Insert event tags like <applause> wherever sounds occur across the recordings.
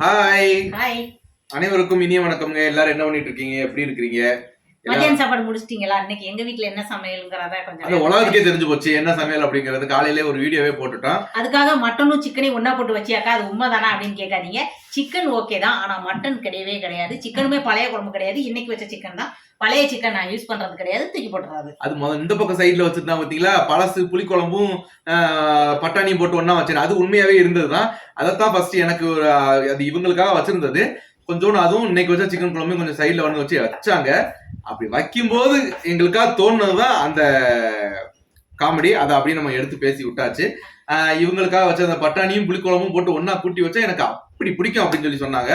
Hi hi அனைவருக்கும் இனிய வணக்கம்ங்க. எல்லாரும் என்ன பண்ணிட்டு இருக்கீங்க? எப்படி இருக்கிறீங்க? மதியான சாப்பாடு முடிச்சிட்டீங்களா? இன்னைக்கு எங்க வீட்ல என்ன சமையல்ங்கிறத கொஞ்சம் உலகத்துக்கே தெரிஞ்சு போச்சு. என்ன சமையல் அப்படிங்கறது காலையிலே ஒரு வீடியோவே போட்டுட்டோம். அதுக்காக மட்டனும் சிக்கனையும் ஒண்ணா போட்டு வச்சியாக்கா? அது உண்மைதானா அப்படின்னு கேட்காதீங்க. சிக்கன் ஓகே தான். ஆனா மட்டன் கிடையவே கிடையாது. சிக்கனுமே பழைய குழம்பு கிடையாது. இன்னைக்கு வச்ச சிக்கன் தான். பழைய சிக்கன் நான் யூஸ் பண்றது கிடையாது. தூக்கி போட்டுறாது. அது முதல்ல இந்த பக்கம் சைடுல வச்சிருந்தா பாத்தீங்களா? பழசு புளிக்குழம்பும் பட்டாணியும் போட்டு ஒண்ணா வச்சேன் அது உண்மையாவே இருந்ததுதான். அதைத்தான் ஃபர்ஸ்ட் எனக்கு அது இவங்களுக்காக வச்சிருந்தது. கொஞ்சோண்டு அதுவும் இன்னைக்கு வச்ச சிக்கன் குழம்பு கொஞ்சம் சைடுல வந்து வச்சு வச்சாங்க. அப்படி வைக்கும்போது எங்களுக்காக தோணுனதுதான் அந்த காமெடி அதை அப்படியே நம்ம எடுத்து பேசி விட்டாச்சு. இவங்களுக்காக வச்ச அந்த பட்டாணியும் புளிக்குழம்பும் போட்டு ஒண்ணா கூட்டி வச்சா எனக்கு அப்படி பிடிக்கும் அப்படின்னு சொல்லி சொன்னாங்க.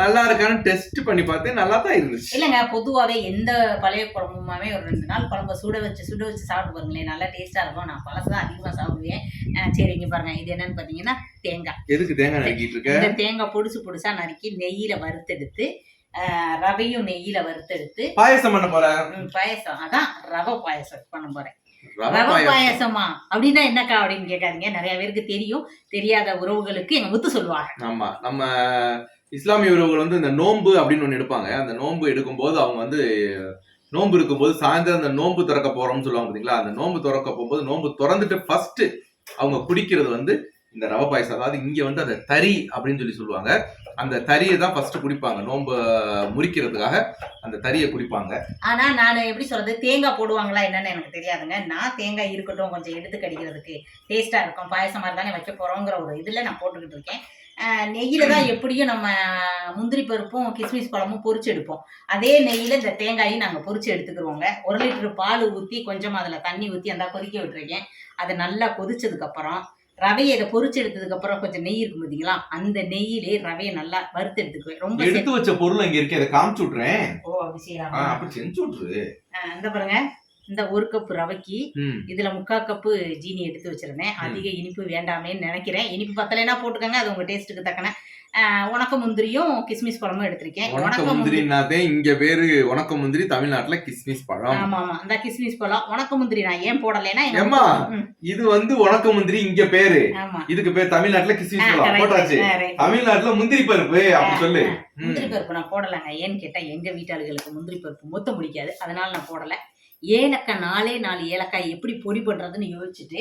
நல்லா இருக்கான்னு டெஸ்ட் பண்ணி பார்த்தேன் நல்லா தான் இருந்துச்சு. இல்லைங்க பொதுவாகவே எந்த பழைய குழம்புமாவே ஒரு ரெண்டு நாள் குழம்ப சுட வச்சு சுட வச்சு சாப்பிட்டு பாருங்களேன். நல்லா டேஸ்டா இருக்கும். நான் பழசு தான் அதிகமாக சாப்பிடுவேன். அஹ் சரி இங்க பாருங்க. இது என்னன்னு பார்த்தீங்கன்னா தேங்காய். எதுக்கு தேங்காய் நறுக்கிட்டு இருக்க? இந்த தேங்காய் பொடுசு பொடுசா நறுக்கி நெய்யில வறுத்தெடுத்து ரவையும் நெய்யில வறுத்தெடுத்து பாயசம் பண்ண போறேன். பாயசம். அதான் ரவை பாயசம் பண்ண போறேன். ரவை பாயாசம். அப்படின்னா என்னக்கா அப்படின்னு கேட்காதீங்க. நிறைய பேருக்கு தெரியும். தெரியாத உறவுகளுக்கு எங்க முத்து சொல்லுவாங்க. ஆமா. நம்ம இஸ்லாமிய உறவுகள் வந்து இந்த நோன்பு அப்படின்னு ஒண்ணு எடுப்பாங்க. அந்த நோன்பு எடுக்கும்போது அவங்க வந்து நோன்பு இருக்கும்போது சாயந்தரம் அந்த நோன்பு திறக்க போறோம்னு சொல்லுவாங்க பாத்தீங்களா? அந்த நோன்பு திறக்க போகும்போது நோன்பு திறந்துட்டு ஃபர்ஸ்ட் அவங்க குடிக்கிறது வந்து இந்த ரவை பாயசம் அதாவது இங்க வந்து அந்த தறி அப்படின்னு சொல்லி சொல்லுவாங்க. அந்த தறியை தான் ஃபர்ஸ்ட் குடிப்பாங்க. நோன்பு முறிக்கிறதுக்காக அந்த தறியை குடிப்பாங்க. ஆனா நான் எப்படி சொல்றது? தேங்காய் போடுவாங்களா என்னன்னு எனக்கு தெரியாதுங்க. நான் தேங்காய் இருக்கட்டும் கொஞ்சம் எடுத்து கடிக்கிறதுக்கு டேஸ்டா இருக்கும். பாயசம் மாதிரி தானே வைக்க போறோங்கிற ஒரு இதுல நான் போட்டுக்கிட்டு இருக்கேன். நெய்யில தான் எப்படியும் நம்ம முந்திரி பருப்பும் கிஸ்மிஸ் பழமும் பொறிச்சு எடுப்போம். அதே நெய்யில இந்த தேங்காயும் நாங்க பொரிச்சு எடுத்துக்கிறோங்க ஒரு லிட்டர் பால் ஊத்தி கொஞ்சம் அதுல தண்ணி ஊத்தி அந்த கொதிக்க விட்டுருக்கேன். அது நல்லா கொதிச்சதுக்கு அப்புறம் ரவையை இதை பொரிச்சு எடுத்ததுக்கு அப்புறம் கொஞ்சம் நெய் இருக்கும் பார்த்தீங்களா அந்த நெய்யிலே ரவையை நல்லா வறுத்து எடுத்துக்குவேன். ரொம்ப எடுத்து வச்ச பொருள் இங்க இருக்கு அதை காமிச்சு விட்றேன் ஓ செய்யலாமா அப்படி செஞ்சு விட்டுரு. இந்த பாருங்க இந்த ஒரு கப் ரவைக்கு இதுல முக்கால் கப்பு ஜீனி எடுத்து வச்சிருந்தேன். அதிக இனிப்பு வேண்டாமேன்னு நினைக்கிறேன். இனிப்பு பத்தலைன்னா போட்டுக்கோங்க அது உங்க டேஸ்ட்டுக்கு தக்கன அஹ் உனக்கு முந்திரியும் கிஸ்மிஸ் பழமும் எடுத்திருக்கேன். முந்திரி. முந்திரினாதே இங்க பேரு உனக்க முந்திரி தமிழ்நாட்டுல கிஸ்மிஸ் பழம். ஆமா ஆமா அந்த கிஸ்மிஸ் பழம். உனக்கு முந்திரி நான் ஏன் போடலைன்னா எங்க ஏம்மா? ம், இது வந்து உனக்க முந்திரி இங்க பேரு. ஆமா. இதுக்கு பேர் தமிழ்நாட்டுல கிஸ்மிஸ் பழம். போட்டாச்சு. தமிழ்நாட்டுல முந்திரி பருப்பு அப்படி சொல்லு. முந்திரி பருப்பு நான் போடலைங்க. ஏன்னு கேட்டா எங்க வீட்டாளுகளுக்கு முந்திரி பருப்பு மொத்த முடிக்காது அதனால நான் போடல. ஏலக்காய் நாலே நாலு ஏலக்காய் எப்படி பொடி பண்றதுன்னு யோசிச்சுட்டு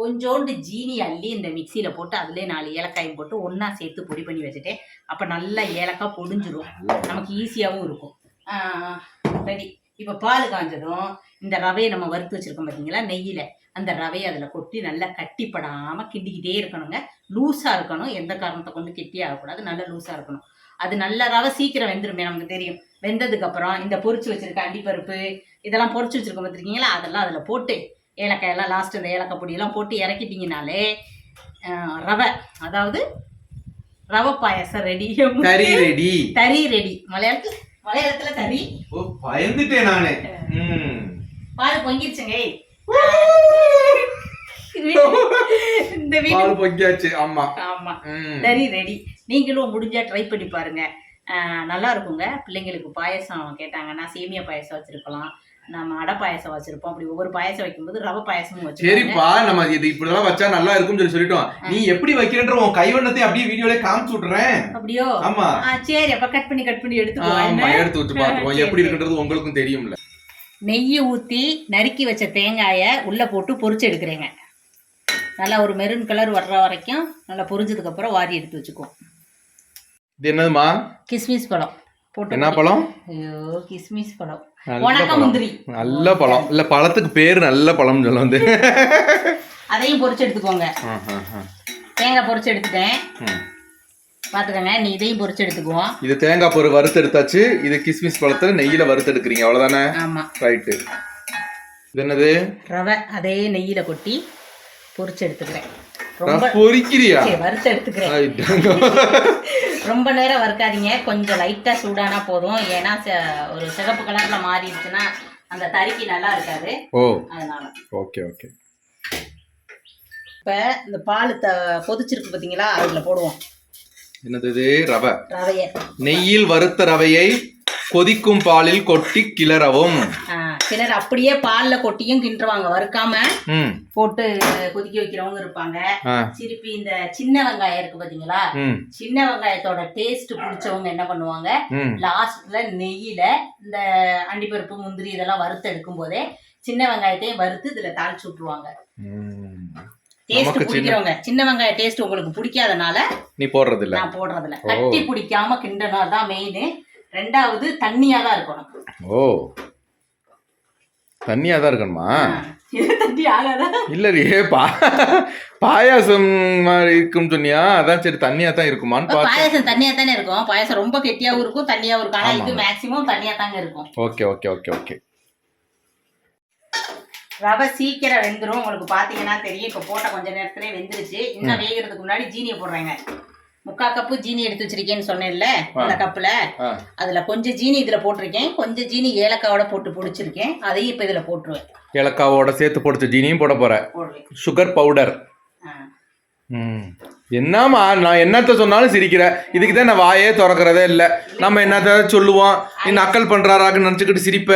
கொஞ்சோண்டு ஜீனி அள்ளி இந்த மிக்சியில போட்டு அதுலயே நாலு ஏலக்காயும் போட்டு ஒண்ணா சேர்த்து பொடி பண்ணி வச்சுட்டேன். அப்ப நல்லா ஏலக்காய் பொடிஞ்சிரும். நமக்கு ஈஸியாகவும் இருக்கும். ரெடி இப்போ பால் காஞ்சதும் இந்த ரவையை நம்ம வறுத்து வச்சிருக்கோம் பார்த்தீங்களா நெய்யில். அந்த ரவையை அதில் கொட்டி நல்லா கட்டிப்படாமல் கிண்டிக்கிட்டே இருக்கணுங்க. லூஸாக இருக்கணும். எந்த காரணத்தை கொண்டு கெட்டியாக ஆகக்கூடாது. நல்லா லூஸாக இருக்கணும். அது நல்ல ரவை சீக்கிரம் வெந்துருமே நமக்கு தெரியும். வெந்ததுக்கப்புறம் இந்த பொரிச்சு வச்சிருக்க அண்டிப்பருப்பு இதெல்லாம் பொரிச்சு வச்சிருக்கோம் பார்த்துருக்கீங்களா அதெல்லாம் அதில் போட்டு ஏலக்காய் எல்லாம் லாஸ்ட் இந்த ஏலக்காய் பொடியெல்லாம் போட்டு இறக்கிட்டீங்கனாலே ரவை அதாவது ரவை பாயசம் ரெடி கறி ரெடி தறி ரெடி மலையாளத்துல மலையாளத்துல தறி. ஓ பயந்துட்டேன் நானு. பால் பொங்கிருச்சுங்க. இந்த வீடு பால் பொங்கியாச்சு ஆமா. ஆமா. தறி ரெடி நீங்களும் முடிஞ்சா ட்ரை பண்ணி பாருங்க. நல்லா இருக்குங்க. பிள்ளைங்களுக்கு பாயசம் கேட்டாங்கன்னா சேமியா பாயசம் வச்சிருக்கலாம். நம்ம அடை பாயசம் வச்சிருப்போம். அப்படி ஒவ்வொரு பாயசம் வைக்கும்போது ரவை பாயசமும் வச்சிருக்கோம் சரிப்பா நம்ம இது இப்படிலாம் வச்சா நல்லா இருக்கும்னு சொல்லி சொல்லிட்டோம். நீ எப்படி வைக்கிறன்ற உன் கைவண்ணத்தை அப்படியே வீடியோல காமிச்சு விட்டுறேன். அப்படியோ? ஆமா. சரி அப்ப கட் பண்ணி கட் பண்ணி எடுத்துக்குவோம் எடுத்து வச்சு பாத்துருவோம் சரி, எப்படி. இருக்குன்றது உங்களுக்கும் தெரியும்ல. நெய்யை ஊற்றி நறுக்கி வச்ச தேங்காயை உள்ளே போட்டு பொரிச்சு எடுக்கிறேங்க. நல்லா ஒரு மெரூன் கலர் வர்ற வரைக்கும் நல்லா பொரிஞ்சதுக்கப்புறம் வாரி எடுத்து வச்சுக்குவோம். இது என்னதுமா கிஸ்மிஸ் பழம். போட்டு என்ன பழம்? ஐயோ கிஸ்மிஸ் பழம். நல்ல உனக்க பழம். முந்திரி. நல்ல பழம். இல்ல பழத்துக்கு பேர் நல்ல பழம் சொல்ல வந்து. அதையும் பொரிச்சு எடுத்துக்கோங்க. தேங்காய் பொரிச்சு எடுத்துட்டேன். பார்த்துக்கோங்க நீ இதையும் பொரிச்சு எடுத்துக்குவோம் இது தேங்காய் பொரு வறுத்து எடுத்தாச்சு இது கிஸ்மிஸ் பழத்தை நெய்யில வறுத்து எடுக்கிறீங்க அவ்வளவுதானே? ஆமாம் ரைட்டு. இது என்னது? ரவை அதே நெய்யில் கொட்டி பொரிச்சு எடுத்துக்கிறேன். சரி, வறுத்து எடுத்துக்கிறேன். ரொம்ப நேரம் வறுக்காதீங்க. கொஞ்சம் லைட்டாக சூடானா போதும். ஏன்னா ஒரு சிகப்பு கலரில் மாறிடுச்சுன்னா அந்த தறிக்கு நல்லா இருக்காது. ஓ. அதனால. Okay okay. இப்போ இந்த பால் த கொதிச்சிருக்கு பார்த்தீங்களா அதில் போடுவோம். என்னது இது? ரவை. ரவையை. நெய்யில் வறுத்த ரவையை கொதிக்கும் பாலில் கொட்டி கிளறவும். ஆ. சிலர் அப்படியே பால்ல கொட்டியும் கிண்டுருவாங்க வறுக்காம போட்டு கொதிக்க வைக்கிறவங்க இருப்பாங்க. திருப்பி இந்த சின்ன வெங்காயம் இருக்கு பாத்தீங்களா? சின்ன வெங்காயத்தோட டேஸ்ட் பிடிச்சவங்க என்ன பண்ணுவாங்க? லாஸ்ட்ல நெய்யில இந்த அண்டிப்பருப்பு முந்திரி இதெல்லாம் வறுத்து எடுக்கும் போதே சின்ன வெங்காயத்தையும் வறுத்து இதுல தாளிச்சு விட்டுருவாங்க. டேஸ்ட் பிடிக்கிறவங்க. சின்ன வெங்காய டேஸ்ட் உங்களுக்கு பிடிக்காதனால நீ போடுறது இல்ல நான் போடுறதில்ல. ஓ. கட்டி பிடிக்காம கிண்டணும் அதான் மெயின் ரெண்டாவது தண்ணியா தான் இருக்கணும். ஓ. தண்ணியா தான் இருக்கணுமா தண்ணி ஆகாதா? இல்லடி பா பாயாசம் மாதிரி இருக்குன்னு சொன்னியா? அதான் சரி தண்ணியா தான் இருக்குமான்னு பாயாசம் தண்ணியா தானே இருக்கும். பாயாசம் ரொம்ப கெட்டியாவும் இருக்கும் தண்ணியாவும் இருக்கும். ஆனா. இது மேக்சிமம் தண்ணியா தாங்க இருக்கும். Okay okay okay okay. ரவை சீக்கிரம் வெந்துரும். உங்களுக்கு பாத்தீங்கன்னா தெரியும். இப்ப போட்ட கொஞ்ச நேரத்திலே வெந்துருச்சு. இன்னும் வேகிறதுக்கு முன்னாடி ஜீனியை போடுறேங்க. முக்கா கப்பு ஜீனி எடுத்து வச்சிருக்கேன்னு சொன்னேன்ல அந்த கப்புல. அதுல கொஞ்சம் ஜீனி இதுல போட்டிருக்கேன். கொஞ்சம் ஜீனி ஏலக்காவோட போட்டு பிடிச்சிருக்கேன். அதையும் இப்ப இதுல போட்டுருவேன். ஏலக்காவோட சேர்த்து பொடிச்ச ஜீனியும் போட போற போடுவேன் சுகர் பவுடர். ம். என்னம்மா நான் என்னத்த சொன்னாலும் சிரிக்கிற. இதுக்கு தான் நான் வாயே திறக்கிறதே இல்லை. நம்ம என்னத்த சொல்லுவோம்? நீ நக்கல் பண்றாரான்னு நினச்சிக்கிட்டு சிரிப்ப.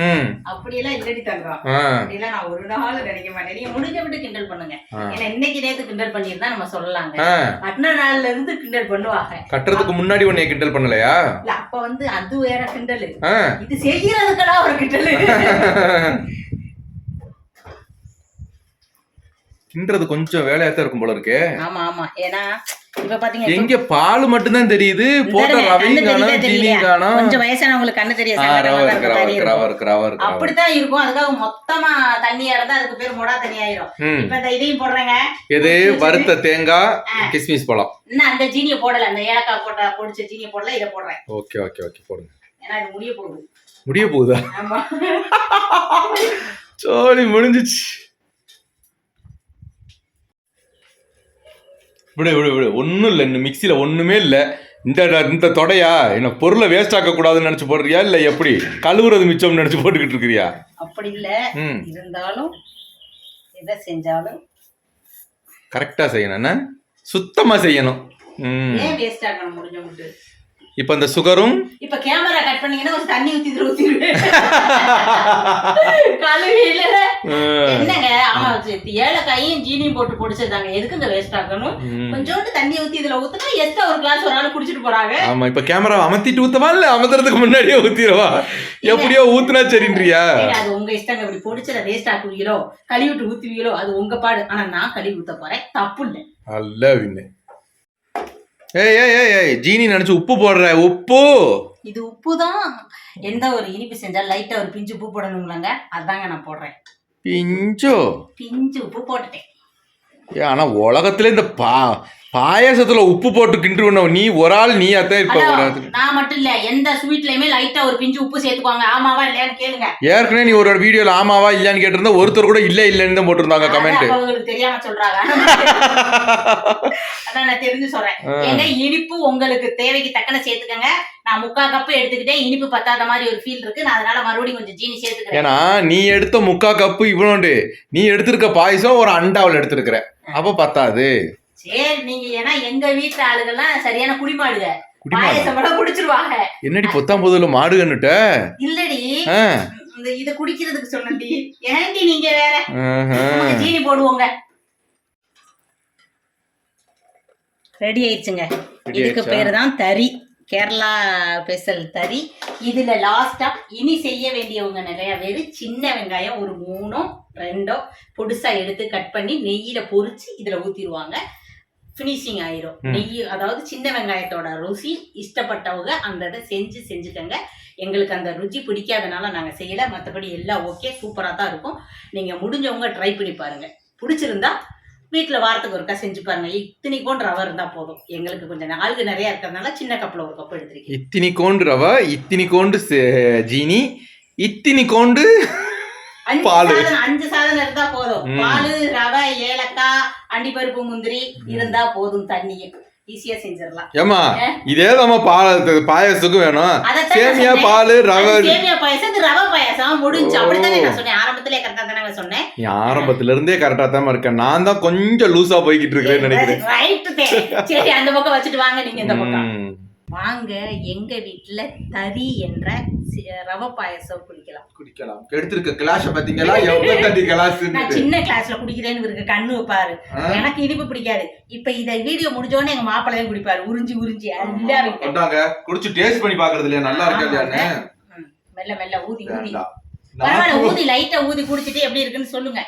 ம். அப்படியெல்லாம் இல்லடி தங்கம் ஆ. அப்படியெல்லாம் நான் ஒரு நாள் நினைக்க மாட்டேன். நீங்க முடிஞ்ச விட்டு கிண்டல் பண்ணுங்க. ஆ. ஏன்னா இன்னைக்கு நேத்து கிண்டல் பண்ணியிருந்தா நம்ம சொல்லலாங்க. ஆ. மற்ற நாள்ல இருந்து கிண்டல் பண்ணுவாங்க. கட்டுறதுக்கு முன்னாடி உன்னை கிண்டல் பண்ணலையா? இல்ல அப்ப வந்து அது வேற கிண்டல். இது செய்யறதுக்கெல்லாம் ஒரு கிண்டல். <laughs> கிண்டுறது கொஞ்சம் வேலையா தான் இருக்கும் போல இருக்கே. ஆமா ஆமா. ஏன்னா இப்ப பாத்தீங்க எங்க பால் மட்டும்தான் தெரியுது போட்ட ரவையும் காணும். ஜீனியும் காணும். கொஞ்சம் வயசானவங்களுக்கு கண்ணு தெரிய ஆ, சங்கடமா ரவை தான் இருக்கு இருக்கும், ரவை தண்ணி இருக்கு ரவை இருக்கும். இருக்கு ரவை இருக்கு ரவை. அப்படித்தான் இருக்கும். அதுக்காக மொத்தமா தண்ணியா இருந்தா அதுக்கு பேர் மொடா தண்ணி ஆயிரும். இப்ப இந்த இதையும் போடுறேங்க. எது? வறுத்த தேங்காய் கிஸ்மிஸ் பழம். இன்னும் அந்த ஜீனியை போடல. அந்த ஏலக்காய் போட்ட பொடிச்ச ஜீனியை போடல இதை போடுறேன். ஓகே ஓகே ஓகே போடுங்க. ஏன்னா இது முடிய போகுது. முடிய போகுதா? ஆமா. சோழி முடிஞ்சிச்சு. விடு விடு விடு. ஒன்றும் இல்லை இந்த மிக்சியில் ஒன்றுமே இல்லை. இந்த இந்த தொடையா? என்ன பொருளை வேஸ்ட் ஆக்கக்கூடாதுன்னு நினச்சி போடுறியா? இல்லை எப்படி? கழுவுறது மிச்சம்னு நினச்சி போட்டுக்கிட்டு இருக்கிறியா? அப்படி இல்ல. ம். இருந்தாலும் எதை செஞ்சாலும் கரெக்டாக செய்யணும் என்ன? சுத்தமாக செய்யணும். இப்போ இந்த சுகரும்? இப்ப கேமரா கட் பண்ணீங்கன்னா ஒரு தண்ணி ஊத்தி ஊத்திடுவேன் கழுவியில என்னங்க? ஆமா ஏலக்காயும் ஜீனியும் போட்டு பொடிச்சதாங்க எதுக்குங்க வேஸ்ட் ஆகணும். கொஞ்சோண்டு தண்ணி ஊத்தி இதுல ஊத்துனா எக்ஸ்ட்ரா ஒரு கிளாஸ் ஒரு ஆள் குடிச்சிட்டு போறாங்க. ஆமா இப்ப கேமரா அமர்த்திட்டு ஊத்தவா இல்ல அமர்த்துறதுக்கு முன்னாடியே ஊத்திடவா எப்படியோ ஊத்துனா சரின்றியா? சரி, அது உங்க இஷ்டங்க. இப்படி பொடிச்சத வேஸ்ட் ஆக்குவீங்களோ கழுவிட்டு ஊத்துவீங்களோ அது உங்க பாடு. ஆனா நான் கழுவி ஊத்த போறேன். தப்பு இல்லை. அல்ல ஏய் ஏய் ஏய் ஏய் ஜீனி நினைச்சு உப்பு போடுற உப்பு. இது உப்பு தான் எந்த ஒரு இனிப்பு செஞ்சா லைட்டா ஒரு பிஞ்சு உப்பு போடணுங்களாங்க அதாங்க நான் போடுறேன். பிஞ்சோ? பிஞ்சு உப்பு போட்டுட்டேன். ஏ ஆனா உலகத்துல இந்த பா பாயாசத்துல உப்பு போட்டு கிண்டுவன நீ ஒரு ஆள் நீ அத்தான் ஒரு ஆள். நான் மட்டும் இல்ல எந்த ஸ்வீட்லயுமே லைட்டா ஒரு பிஞ்சு உப்பு சேர்த்துக்குவாங்க. ஆமாவா இல்லையான்னு கேளுங்க. ஏற்கனவே நீ ஒரு வீடியோல ஆமாவா இல்லையான்னு கேட்டிருந்தா ஒருத்தர் கூட இல்ல இல்லைன்னு தான் போட்டிருந்தாங்க கமெண்ட் தெரியாம சொல்றாங்க. <laughs> அதான் நான் தெரிஞ்சு சொல்றேன். ஏங்க இனிப்பு உங்களுக்கு தேவைக்கு தக்கன சேர்த்துக்கங்க. நான் முக்கா கப்பு எடுத்துக்கிட்டேன் இனிப்பு பத்தாத மாதிரி ஒரு ஃபீல் இருக்கு. நான் அதனால மறுபடியும் கொஞ்சம் ஜீனி சேர்த்துக்கிறேன். ஏன்னா நீ எடுத்த முக்கா கப்பு இவ்வளோண்டு நீ எடுத்திருக்க பாயசம் ஒரு அண்டாவில் எடுத்திருக்கிற. அப்ப பத்தாது. சரி நீங்க ஏன்னா எங்க வீட்டு ஆளுகள்லாம் சரியான குடிமாடுக. குடிமாடு. பாயசம் கூட குடிச்சிருவாங்க. என்னடி பொத்தாம் போதுல மாடுகன்னுட்ட? இல்லடி. இந்த இத குடிக்கிறதுக்கு சொன்னடி ஏன்டி நீங்க வேற? ஜீனி போடுவோங்க. ரெடி ஆயிடுச்சுங்க. இதுக்கு? பேரு தான் தறி. கேரளா ஸ்பெஷல் தறி. இதுல லாஸ்டா இனி செய்ய வேண்டியவங்க நிறைய பேர் சின்ன வெங்காயம் ஒரு மூணோ ரெண்டோ பொடுசா எடுத்து கட் பண்ணி நெய்யில பொரிச்சு இதுல ஊத்திடுவாங்க. ஃபினிஷிங் ஆயிரும். நெய் அதாவது சின்ன வெங்காயத்தோட ருசி இஷ்டப்பட்டவங்க அந்த இதை செஞ்சு செஞ்சுக்கங்க. எங்களுக்கு அந்த ருச்சி பிடிக்காதனால நாங்க செய்யல. மற்றபடி எல்லாம் ஓகே சூப்பரா தான் இருக்கும். நீங்க முடிஞ்சவங்க ட்ரை பண்ணி பாருங்க. பிடிச்சிருந்தா வீட்டில் வாரத்துக்கு ஒருக்கா செஞ்சு பாருங்க. இத்தனைக்கும் ரவை இருந்தா போதும். எங்களுக்கு கொஞ்சம் ஆளுக்கு நிறைய இருக்கிறதுனால சின்ன கப்பில் ஒரு கப் எடுத்திருக்கேன் இத்தினி கோண்டு ரவை இத்தினி கோண்டு சே- ஜீனி இத்தினி கோண்டு அஞ்சு பாலு. அஞ்சு சாதனம் இருந்தா போதும். பால் ரவை ஏலக்காய் அண்டிப்பருப்பு முந்திரி இருந்தா போதும் தண்ணியும் ஈஸியா செஞ்சிடலாம். ஏமா? இதே நம்ம வேணும். சேமியா பால். ரவை. சேமியா பாயசம் ரவை பாயசம். முடிஞ்சு. அப்படித்தானே நான் சொன்னேன். ஆரம்பத்திலே கரெக்டா தானே சொன்னேன். நீ ஆரம்பத்துல இருந்தே கரெக்டா தான் இருக்கேன். நான் தான் கொஞ்சம் லூசா போய்கிட்டு இருக்கிறேன்னு நினைக்கிறேன். சரி அந்த பக்கம் வச்சுட்டு வாங்க நீங்க இந்த பக்கம். ம். வாங்க எங்க வீட்டுல தறி என்ற ரவை பாயசம் குடிக்கலாம். குடிக்கலாம். எடுத்திருக்க கிளாஷ பாத்தீங்களா? எவ்வளவு <laughs> தண்ணி கிளாஸ் நான் சின்ன கிளாஸ்ல குடிக்கிறேன்னு இருக்கு கண்ணு வைப்பாரு. எனக்கு இனிப்பு பிடிக்காது. இப்ப இத வீடியோ முடிஞ்சோடனே எங்க மாப்பிள்ளையும் குடிப்பாரு. உறிஞ்சி உறிஞ்சி எல்லாரும் கொண்டாங்க. குடிச்சு டேஸ்ட் பண்ணி பாக்குறது இல்லையா நல்லா இருக்கா இல்லையான்னு? மெல்ல மெல்ல ஊதி ஊதி. பரவாயில்ல ஊதி லைட்டா ஊதி குடிச்சிட்டு எப்படி இருக்குன்னு சொல்லுங்க.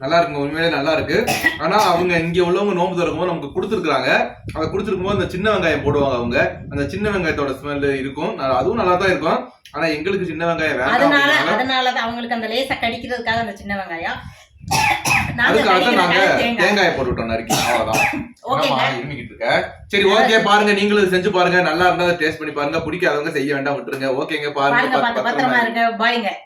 நல்லா இருக்குங்க உண்மையிலே நல்லா இருக்கு ஆனா அவங்க இங்க உள்ளவங்க நோம்பு திறக்கும் நமக்கு கொடுத்துருக்காங்க அதை கொடுத்துருக்கும் போது அந்த சின்ன வெங்காயம் போடுவாங்க அவங்க. அந்த சின்ன வெங்காயத்தோட ஸ்மெல் இருக்கும். அதுவும் நல்லா தான் இருக்கும். ஆனா எங்களுக்கு சின்ன வெங்காயம் வேண்டாம் அதனால அதனாலதான் அவங்களுக்கு அந்த லேசா கடிக்கிறதுக்காக அந்த சின்ன வெங்காயம். தேங்காய். நறுக்கி. அவ்வளவுதான். <laughs> சரி ஓகே பாருங்க. நீங்களும் செஞ்சு பாருங்க. நல்லா இருந்தா டேஸ்ட் பண்ணி பாருங்க. பிடிக்காதவங்க செய்ய வேண்டாம் விட்டுருங்க. ஓகேங்க பாருங்க.